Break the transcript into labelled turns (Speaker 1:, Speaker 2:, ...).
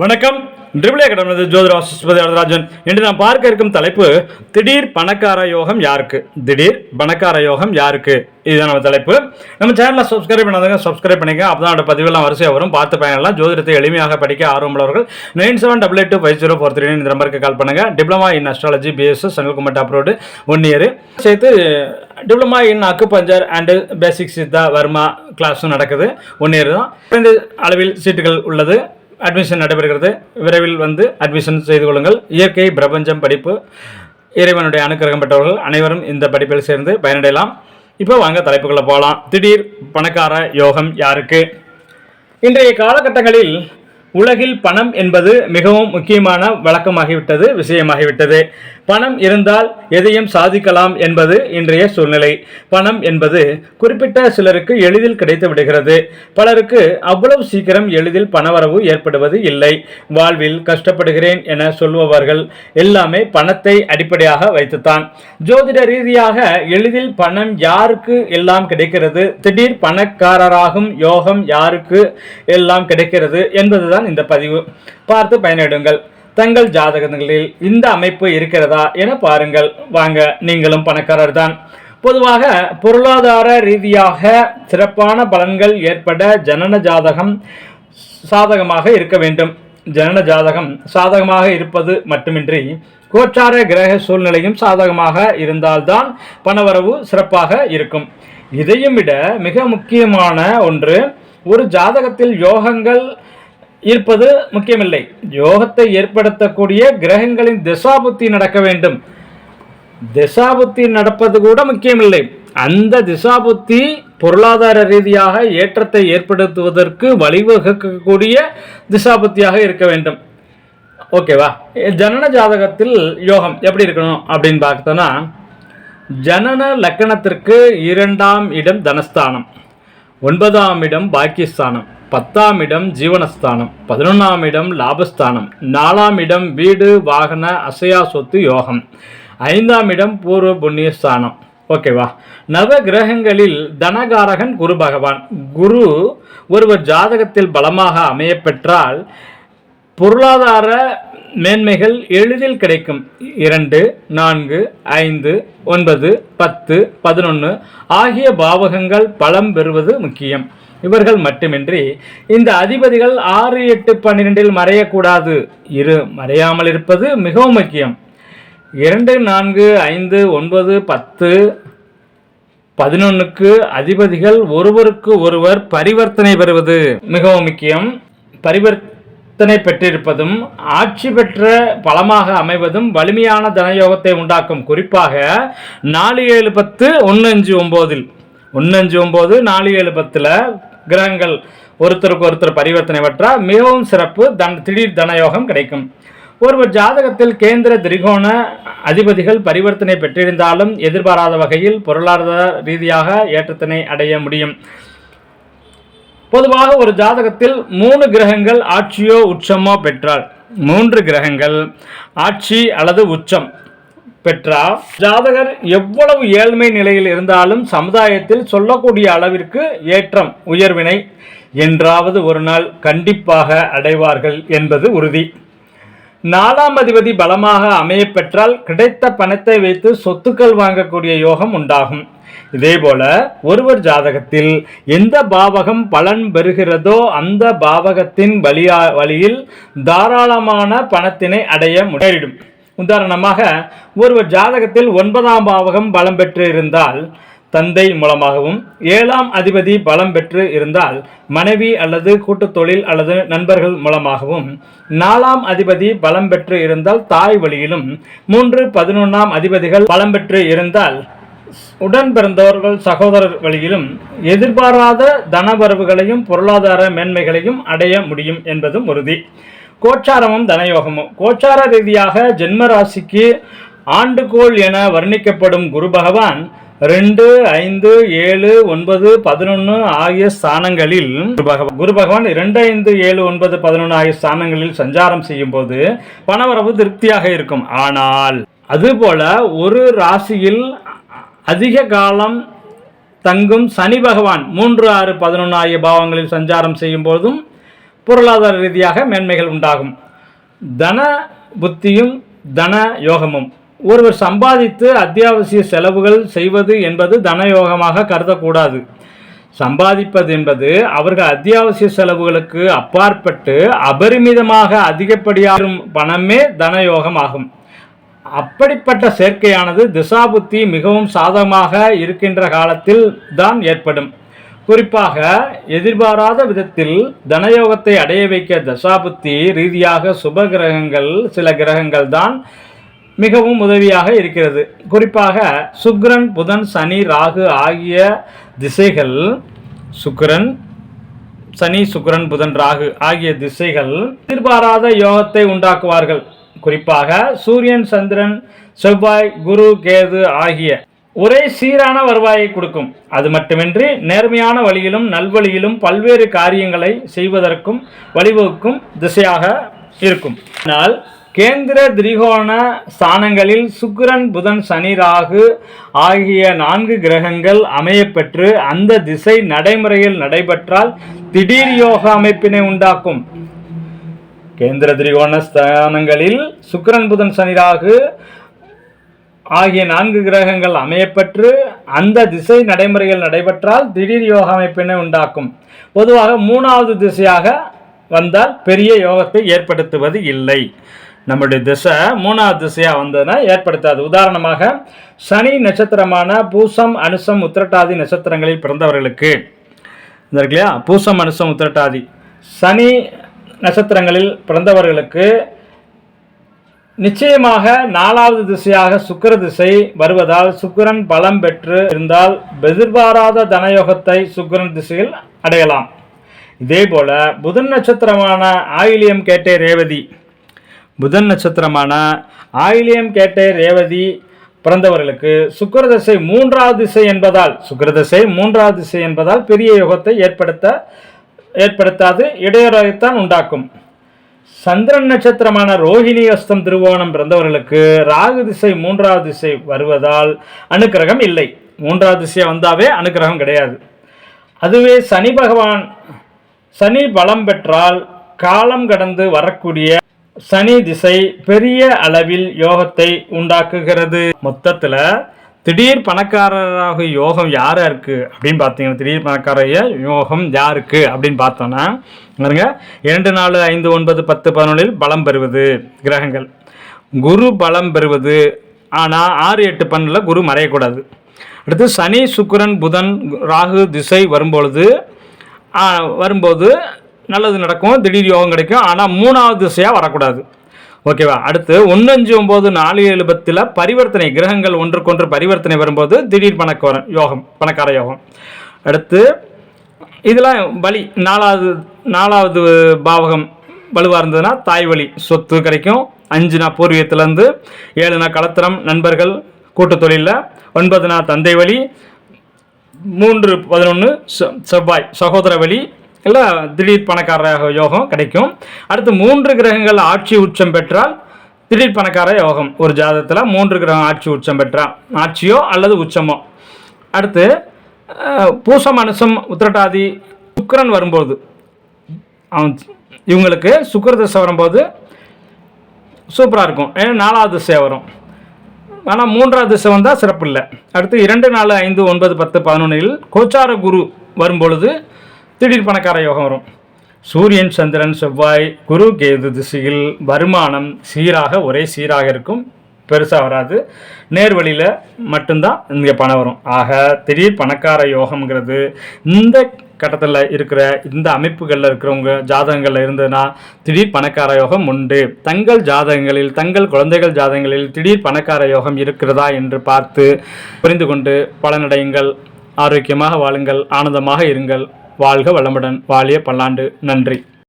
Speaker 1: வணக்கம். ட்ரிபிளே கடமது ஜோதிட வாசிஸ்பதி வரதராஜன் இன்று நாம் பார்க்க இருக்கும் தலைப்பு திடீர் பணக்கார யோகம் யாருக்கு? திடீர் பணக்கார யோகம் யாருக்கு? இதுதான் நம்ம தலைப்பு. நம்ம சேனலில் சப்ஸ்கிரைப் பண்ணாதவங்க சப்ஸ்கிரைப் பண்ணிக்க அப்போ தான் பதிவெல்லாம் வரிசையாக வரும். பார்த்து பயனெல்லாம் ஜோதிடத்தை எளிமையாக படிக்க ஆர்வமுள்ளவர்கள் nine seven double eight two five zero four three இந்த நம்பருக்கு கால் பண்ணுங்கள் diploma in astrology BSS central abroad one year சேர்த்து diploma in acupuncture and basic Siddha varma கிளாஸும் நடக்குது. ஒன் இயர் தான். குறைந்த அளவில் சீட்டுகள் உள்ளது. அட்மிஷன் நடைபெறுகிறது. விரைவில் வந்து அட்மிஷன் செய்து கொள்ளுங்கள். இயற்கை பிரபஞ்சம் படிப்பு இறைவனுடைய அனுக்கிரகம் பெற்றவர்கள் அனைவரும் இந்த படிப்பில் சேர்ந்து பயனடையலாம். இப்போ வாங்க தலைப்புகளை போகலாம் திடீர் பணக்கார யோகம் யாருக்கு? இன்றைய காலகட்டங்களில் உலகில் பணம் என்பது மிகவும் முக்கியமான வழக்கமாகிவிட்டது விஷயமாகிவிட்டது. பணம் இருந்தால் எதையும் சாதிக்கலாம் என்பது இன்றைய சூழ்நிலை. பணம் என்பது குறிப்பிட்ட சிலருக்கு எளிதில் கிடைத்து விடுகிறது. பலருக்கு அவ்வளவு சீக்கிரம் எளிதில் பணவரவு ஏற்படுவது இல்லை. வாழ்வில் கஷ்டப்படுகிறேன் என சொல்பவர்கள் எல்லாமே பணத்தை அடிப்படையாக வைத்துத்தான். ஜோதிட ரீதியாக எளிதில் பணம் யாருக்கு எல்லாம் கிடைக்கிறது? திடீர் பணக்காரராகும் யோகம் யாருக்கு எல்லாம் கிடைக்கிறது என்பதுதான் இந்த பதிவு. பார்த்து பயனிடுங்கள் தங்கள் ஜாதகங்களில் இந்த அமைப்பு இருக்கிறதா என பாருங்கள். வாங்க நீங்களும் பணக்காரர் தான் பொதுவாக பொருளாதார ரீதியாக சிறப்பான பலன்கள் ஏற்பட ஜனன ஜாதகம் சாதகமாக இருக்க வேண்டும். ஜனன ஜாதகம் சாதகமாக இருப்பது மட்டுமின்றி கோச்சார கிரக சூழ்நிலையும் சாதகமாக இருந்தால்தான் பணவரவு சிறப்பாக இருக்கும். இதையும் விட மிக முக்கியமான ஒன்று ஒரு ஜாதகத்தில் யோகங்கள் இருப்பது முக்கியமில்லை. யோகத்தை ஏற்படுத்தக்கூடிய கிரகங்களின் திசாபுத்தி நடக்க வேண்டும். திசாபுத்தி நடப்பது கூட முக்கியமில்லை. அந்த திசாபுத்தி பொருளாதார ரீதியாக ஏற்றத்தை ஏற்படுத்துவதற்கு வழிவகுக்கக்கூடிய திசாபுத்தியாக இருக்க வேண்டும். ஓகேவா? ஜனன ஜாதகத்தில் யோகம் எப்படி இருக்கணும் அப்படின்னு பார்த்தோன்னா ஜனன லக்கணத்திற்கு இரண்டாம் இடம் தனஸ்தானம் ஒன்பதாம் இடம் பாக்கியஸ்தானம். பத்தாம் இடம் ஜீவனஸ்தானம் பதினொன்றாம் இடம் லாபஸ்தானம் நாலாம் இடம் வீடு வாகன அசையா சொத்து யோகம் ஐந்தாம் இடம் பூர்வ புண்ணியஸ்தானம். ஓகேவா நவ கிரகங்களில் தனகாரகன் குரு பகவான். குரு ஒருவர் ஜாதகத்தில் பலமாக அமையப்பெற்றால் பொருளாதார மேன்மைகள் எளிதில் கிடைக்கும். இரண்டு நான்கு ஐந்து ஒன்பது பத்து பதினொன்று ஆகிய பாவகங்கள் பலம் பெறுவது முக்கியம். இவர்கள் மட்டுமின்றி இந்த அதிபதிகள் ஆறு எட்டு பன்னிரெண்டில் மறையக்கூடாது. இரு மறையாமல் இருப்பது மிகவும் முக்கியம். இரண்டு நான்கு ஐந்து ஒன்பது பத்து பதினொன்னுக்கு அதிபதிகள் ஒருவருக்கு ஒருவர் பரிவர்த்தனை பெறுவது மிகவும் முக்கியம். பரிவர்த்தனை பெற்றிருப்பதும் ஆட்சி பெற்ற பலமாக அமைவதும் வலிமையான தனயோகத்தை உண்டாக்கும். குறிப்பாக நாலு ஏழு பத்து ஒன்று அஞ்சு ஒம்போதில். ஒன்று அஞ்சு ஒம்பது நாலு ஏழு பத்தில் கிரகங்கள் ஒருத்தருக்கு ஒருத்தர் பரிவர்த்தனை பெற்றால் மிகவும் சிறப்பு தன் திடீர் தனயோகம் கிடைக்கும். ஒருவர் ஜாதகத்தில் கேந்திர திரிகோண அதிபதிகள் பரிவர்த்தனை பெற்றிருந்தாலும் எதிர்பாராத வகையில் பொருளாதார ரீதியாக ஏற்றத்தினை அடைய முடியும். பொதுவாக ஒரு ஜாதகத்தில் மூணு கிரகங்கள் ஆட்சியோ உச்சமோ பெற்றால் மூன்று கிரகங்கள் ஆட்சி அல்லது உச்சம் பெற்றால் ஜாதகர் எவ்வளவு ஏழ்மை நிலையில் இருந்தாலும் சமுதாயத்தில் சொல்லக்கூடிய அளவிற்கு ஏற்றம் உயர்வினை என்றாவது ஒரு நாள் கண்டிப்பாக அடைவார்கள் என்பது உறுதி. நாலாம் அதிபதி பலமாக அமையப்பெற்றால் கிடைத்த பணத்தை வைத்து சொத்துக்கள் வாங்கக்கூடிய யோகம் உண்டாகும். இதேபோல ஒருவர் ஜாதகத்தில் எந்த பாவகம் பலன் பெறுகிறதோ அந்த பாவகத்தின் வழியா வழியில் தாராளமான பணத்தினை அடைய நேரிடும் உதாரணமாக ஒருவர் ஜாதகத்தில் ஒன்பதாம் பாவகம் பலம் பெற்று இருந்தால் தந்தை மூலமாகவும் ஏழாம் அதிபதி பலம் பெற்று இருந்தால் மனைவி அல்லது கூட்டுத் தொழில் அல்லது நண்பர்கள் மூலமாகவும் நாலாம் அதிபதி பலம் பெற்று இருந்தால் தாய் வழியிலும் மூன்று பதினொன்றாம் அதிபதிகள் பலம் பெற்று இருந்தால் உடன் பிறந்தவர்கள் சகோதரர் வழியிலும் எதிர்பாராத தனவரவுகளையும் பொருளாதார மேன்மைகளையும் அடைய முடியும் என்பதும் உறுதி. கோச்சாரமும் தனயோகமும். கோச்சார ரீதியாக ஜென்ம ராசிக்கு ஆண்டுகோள் என வர்ணிக்கப்படும் குரு பகவான் ரெண்டு ஐந்து ஏழு ஒன்பது பதினொன்று ஆகிய ஸ்தானங்களில் குரு பகவான் குரு பகவான் இரண்டு ஐந்து ஏழு ஒன்பது பதினொன்று ஆகிய ஸ்தானங்களில் சஞ்சாரம் செய்யும் போது பணவரவு திருப்தியாக இருக்கும். ஆனால் அதுபோல ஒரு ராசியில் அதிக காலம் தங்கும் சனி பகவான் மூன்று ஆறு பதினொன்று ஆகிய பாவங்களில் சஞ்சாரம் செய்யும் போதும் பொருளாதார ரீதியாக மேன்மைகள் உண்டாகும். தன புத்தியும் தன யோகமும். ஒருவர் சம்பாதித்து அத்தியாவசிய செலவுகள் செய்வது என்பது தனயோகமாக கருதக்கூடாது. சம்பாதிப்பது என்பது அவர்கள் அத்தியாவசிய செலவுகளுக்கு அப்பாற்பட்டு அபரிமிதமாக அதிகப்படியாகும் பணமே தனயோகம் ஆகும் அப்படிப்பட்ட சேர்க்கையானது திசாபுத்தி மிகவும் சாதகமாக இருக்கின்ற காலத்தில் தான் ஏற்படும். குறிப்பாக எதிர்பாராத விதத்தில் தனயோகத்தை அடைய வைக்க தசாபுத்தி ரீதியாக சுப கிரகங்கள் சில கிரகங்கள் தான் மிகவும் உதவியாக இருக்கிறது. குறிப்பாக சுக்ரன் புதன் சனி ராகு ஆகிய திசைகள் சுக்கிரன் சனி சுக்ரன் புதன் ராகு ஆகிய திசைகள் எதிர்பாராத யோகத்தை உண்டாக்குவார்கள். குறிப்பாக சூரியன் சந்திரன் செவ்வாய் குரு கேது ஆகிய ஒரே சீரான வருவாயை கொடுக்கும். அது மட்டுமின்றி நேர்மையான வழியிலும் நல்வழியிலும் பல்வேறு காரியங்களை செய்வதற்கும் வழிவகுக்கும் திசையாக இருக்கும். ஆனால் கேந்திர திரிகோண ஸ்தானங்களில் சுக்கிரன் புதன் சனி ராகு ஆகிய நான்கு கிரகங்கள் அமையப்பெற்று அந்த திசை நடைமுறையில் நடைபெற்றால் திடீர் யோக அமைப்பினை உண்டாக்கும். கேந்திர திரிகோண ஸ்தானங்களில் சுக்கிரன் புதன் சனி ராகு ஆகிய நான்கு கிரகங்கள் அமையப்பெற்று அந்த திசை நடைமுறைகள் நடைபெற்றால் திடீர் யோக அமைப்பினை உண்டாக்கும்? பொதுவாக மூணாவது திசையாக வந்தால் பெரிய யோகத்தை ஏற்படுத்துவது இல்லை. நம்முடைய திசை மூணாவது திசையாக வந்ததுன்னா ஏற்படுத்தாது. உதாரணமாக சனி நட்சத்திரமான பூசம் அனுசம் உத்திரட்டாதி நட்சத்திரங்களில் பிறந்தவர்களுக்கு. இல்லையா? பூசம் அனுசம் உத்திரட்டாதி. சனி நட்சத்திரங்களில் பிறந்தவர்களுக்கு நிச்சயமாக நாலாவது திசையாக சுக்கர திசை வருவதால் சுக்கிரன் பலம் பெற்று இருந்தால் எதிர்பாராத தனயோகத்தை சுக்கிரன் திசையில் அடையலாம். இதே போல புதன் நட்சத்திரமான ஆயிலியம் கேட்டே ரேவதி. புதன் நட்சத்திரமான ஆயிலியம் கேட்டே ரேவதி பிறந்தவர்களுக்கு சுக்கிரதசை மூன்றாவது திசை என்பதால் சுக்கிரதசை மூன்றாவது திசை என்பதால் பெரிய யோகத்தை ஏற்படுத்த ஏற்படுத்தாது இடையூறைத்தான் உண்டாக்கும். சந்திரன் நட்சத்திரமான ரோஹிணி அஸ்தம் திருவோணம் பிறந்தவர்களுக்கு ராகு திசை மூன்றாவது திசை வருவதால் அனுக்கிரகம் இல்லை. மூன்றாவது திசை வந்தாவே அனுக்கிரகம் கிடையாது. அதுவே சனி பகவான் சனி பலம் பெற்றால் காலம் கடந்து வரக்கூடிய சனி திசை பெரிய அளவில் யோகத்தை உண்டாக்குகிறது. மொத்தத்தில் திடீர் பணக்காரராக யோகம் யார் இருக்குது அப்படின்னு பார்த்தீங்கன்னா திடீர் பணக்காரைய யோகம் யாருக்கு அப்படின்னு பார்த்தோன்னா பாருங்க இரண்டு நாலு ஐந்து ஒன்பது பத்து பதினொன்றில் பலம் பெறுவது கிரகங்கள். குரு பலம் பெறுவது. ஆனால் ஆறு எட்டு பன்னில் குரு மறையக்கூடாது. அடுத்து சனி சுக்கரன் புதன் ராகு திசை வரும்பொழுது வரும்போது நல்லது நடக்கும் திடீர் யோகம் கிடைக்கும். ஆனால் மூணாவது திசையாக வரக்கூடாது. ஓகேவா? அடுத்து ஒன்று அஞ்சு ஒம்பது நாலு ஏழு பத்தில் பரிவர்த்தனை கிரகங்கள் ஒன்றுக்கொன்று பரிவர்த்தனை வரும்போது திடீர் பணக்கார யோகம் பணக்கார யோகம். அடுத்து இதெல்லாம் வழி நாலாவது நாலாவது பாவகம் வலுவாக இருந்ததுன்னா தாய் வழி சொத்து கிடைக்கும். அஞ்சுனா பூர்வீகத்திலேருந்து ஏழுனா கலத்திரம் நண்பர்கள் கூட்டு தொழிலில் ஒன்பதுனா தந்தை வழி மூன்று பதினொன்று செவ்வாய் சகோதர வழி இல்லை திடீர் பணக்கார யோகம் கிடைக்கும். அடுத்து மூன்று கிரகங்கள் ஆட்சி உச்சம் பெற்றால் திடீர் பணக்கார யோகம். ஒரு ஜாதகத்தில் மூன்று கிரகம் ஆட்சி உச்சம் பெற்றால் ஆட்சியோ அல்லது உச்சமோ. அடுத்து பூசம் அனுசம் உத்திரட்டாதி சுக்கரன் வரும்போது அவன் இவங்களுக்கு சுக்கர தசை வரும்போது சூப்பராக இருக்கும். ஏன்னா நாலாவது திசை வரும். ஆனால் மூன்றாவது திசை வந்தால் சிறப்பு இல்லை அடுத்து இரண்டு நாலு ஐந்து ஒன்பது பத்து பதினொன்றில் கோச்சார குரு வரும்பொழுது திடீர் பணக்கார யோகம் வரும். சூரியன் சந்திரன் செவ்வாய் குரு கேது திசையில் வருமானம் சீராக ஒரே சீராக இருக்கும். பெருசாக வராது. நேர்வழியில் மட்டும்தான் இங்கே பணம் வரும். ஆக திடீர் பணக்கார யோகம்ங்கிறது இந்த கட்டத்தில் இருக்கிற இந்த அமைப்புகளில் இருக்கிறவங்க ஜாதகங்களில் இருந்ததுன்னா திடீர் பணக்கார யோகம் உண்டு. தங்கள் ஜாதகங்களில் தங்கள் குழந்தைகள் ஜாதகங்களில் திடீர் பணக்கார யோகம் இருக்கிறதா என்று பார்த்து புரிந்து கொண்டு பலனடையுங்கள். ஆரோக்கியமாக வாழுங்கள். ஆனந்தமாக இருங்கள். வாழ்க வளமுடன். வாழிய பல்லாண்டு. நன்றி.